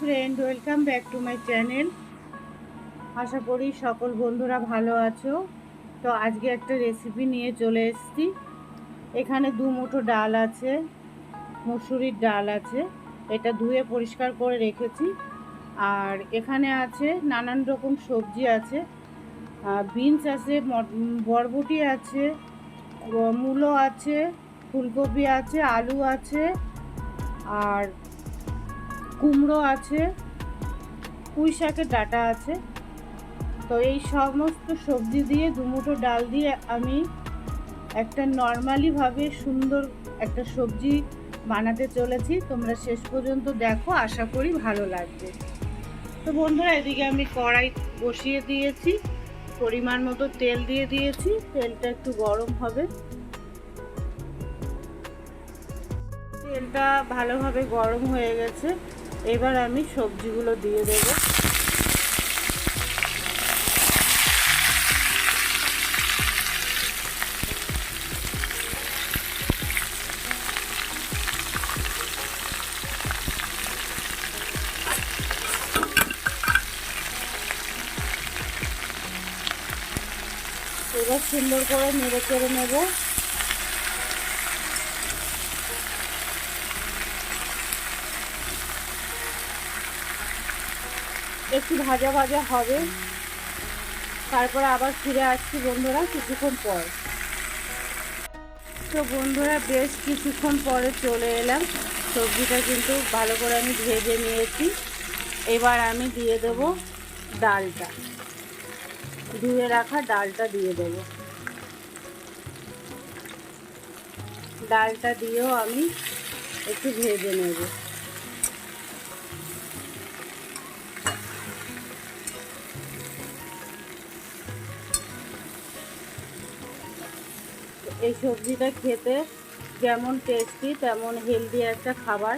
Welcome back to my channel আশা করি সকল বন্ধুরা ভালো আছো। তো আজকে একটা রেসিপি নিয়ে চলে এসেছি। এখানে দু মুঠো ডাল আছে, মুসুরির ডাল আছে। এটা ধুয়ে পরিষ্কার করে রেখেছি। আর এখানে আছে নানান রকম সবজি আছে। বিনস আছে বরবটি আছে মূলো আছে, ফুলকপি আছে, আলু আছে। আর কুমড়ো আছে, পুঁই শাকের ডাটা আছে। তো এই সমস্ত সবজি দিয়ে দুমুঠো ডাল দিয়ে আমি একটা নর্মালিভাবে সুন্দর একটা সবজি বানাতে চলেছি। তোমরা শেষ পর্যন্ত দেখো, আশা করি ভালো লাগবে। তো বন্ধুরা, এদিকে আমি কড়াই বসিয়ে দিয়েছি, পরিমাণ মতো তেল দিয়ে দিয়েছি, তেলটা একটু গরম হবে। তেলটা ভালোভাবে গরম হয়ে গেছে। এবার আমি সবজিগুলো দিয়ে দেব। এবার সুন্দর করে নেড়ে চেড়ে নেব। একটু ভাজা ভাজা হবে। তারপরে আবার ফিরে আসছি বন্ধুরা কিছুক্ষণ পর। তো বন্ধুরা, বেশ কিছুক্ষণ পরে চলে এলাম। সবজিটা কিন্তু ভালো করে আমি ভেজে নিয়েছি। এবার আমি দিয়ে দেব ডালটা। ধুয়ে রাখা ডালটা দিয়ে দেব। ডালটা দিয়েও আমি একটু ভেজে নেব। এই সবজিটা খেতে যেমন টেস্টি তেমন হেলদি একটা খাবার।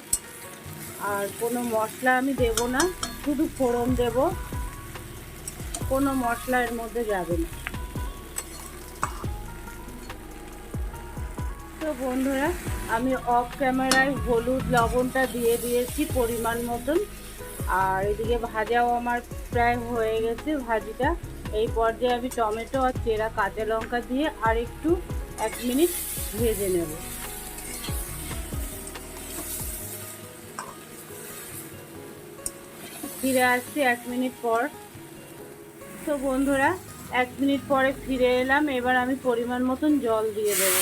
আর কোনো মশলা আমি দেব না, শুধু ফোড়ন দেব। কোনো মশলা এর মধ্যে যাবে না। তো বন্ধুরা, আমি অফ ক্যামেরায় হলুদ লবণটা দিয়ে দিয়েছি পরিমাণ মতন। আর এদিকে ভাজাও আমার প্রায় হয়ে গেছে ভাজিটা। এই পর্যায়ে আমি টমেটো আর চেরা কাঁচা লঙ্কা দিয়ে আর একটু এক মিনিট ভেজে নেব। ফিরে আসছি এক মিনিট পর। তো বন্ধুরা, এক মিনিট পরে ফিরে এলাম, এবার আমি পরিমাণ মতন জল দিয়ে দেব।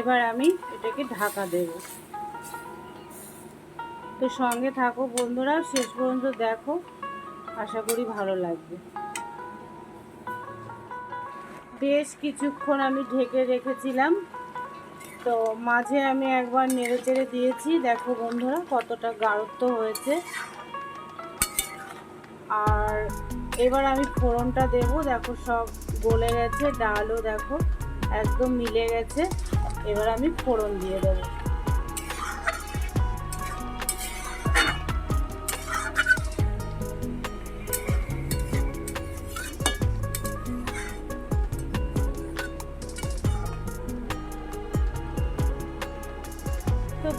এবার আমি এটাকে ঢাকা দেবো। তো সঙ্গে থাকো বন্ধুরা, শেষ পর্যন্ত দেখো। আশা করি ভালো লাগবে। বেশ কিছুক্ষণ আমি ঢেকে রেখেছিলাম। তো মাঝে আমি একবার নেড়ে চেড়ে দিয়েছি। দেখো বন্ধুরা, কতটা গাঢ়ত্ব হয়েছে। আর এবার আমি ফোড়নটা দেব। দেখো সব গলে গেছে, ডালও দেখো একদম মিলে গেছে। এবার আমি ফোড়ন দিয়ে দেবো।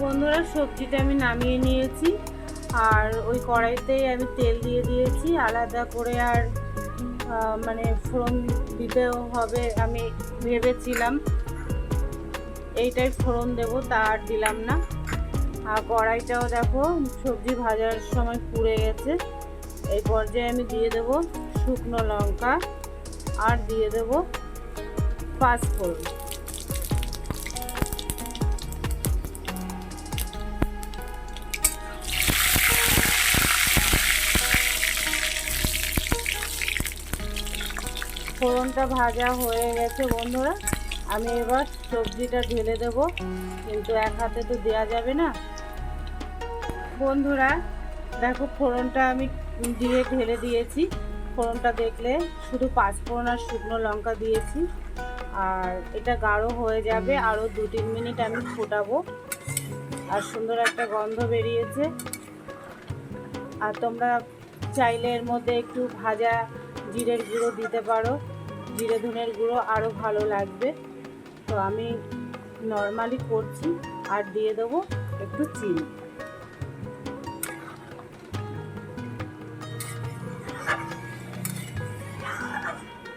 বন্ধুরা, সবজিটা আমি নামিয়ে নিয়েছি। আর ওই কড়াইতেই আমি তেল দিয়ে দিয়েছি। আলাদা করে আর মানে ফোড়ন দিতেও হবে আমি ভেবেছিলাম। এইটাই ফোড়ন দেবো, তা আর দিলাম না। আর কড়াইটাও দেখো, সবজি ভাজার সময় পুড়ে গেছে। এই পর্যায়ে আমি দিয়ে দেবো শুকনো লঙ্কা আর দিয়ে দেবো পাঁচফোড়ন। ফোড়নটা ভাজা হয়ে গেছে বন্ধুরা। আমি এবার সবজিটা ঢেলে দেব, কিন্তু এক হাতে তো দেওয়া যাবে না। বন্ধুরা, দেখো ফোড়নটা আমি দিয়ে ঢেলে দিয়েছি। ফোড়নটা দেখলে শুধু পাঁচফোড়ন আর শুকনো লঙ্কা দিয়েছি। আর এটা গাঢ় হয়ে যাবে, আরও দু তিন মিনিট আমি ফোটাবো। আর সুন্দর একটা গন্ধ বেরিয়েছে। আর তোমরা চাইলে এর মধ্যে একটু ভাজা জিরের গুঁড়ো দিতে পারো। জিরে ধনের গুঁড়ো আরও ভালো লাগবে। তো আমি নর্মালি করছি আর দিয়ে দেবো একটু চিনি।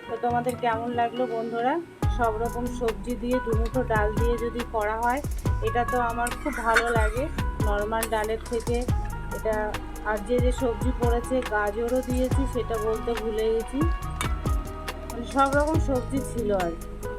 তো তোমাদের কেমন লাগল বন্ধুরা? সব রকম সবজি দিয়ে দুমুঠো ডাল দিয়ে যদি করা হয়, এটা তো আমার খুব ভালো লাগে। নর্মাল ডালের থেকে এটা আর যে যে সবজি পড়েছে, গাজরও দিয়েছি, সেটা বলতে ভুলে গেছি। মানে সব রকম সবজি ছিল আর কি।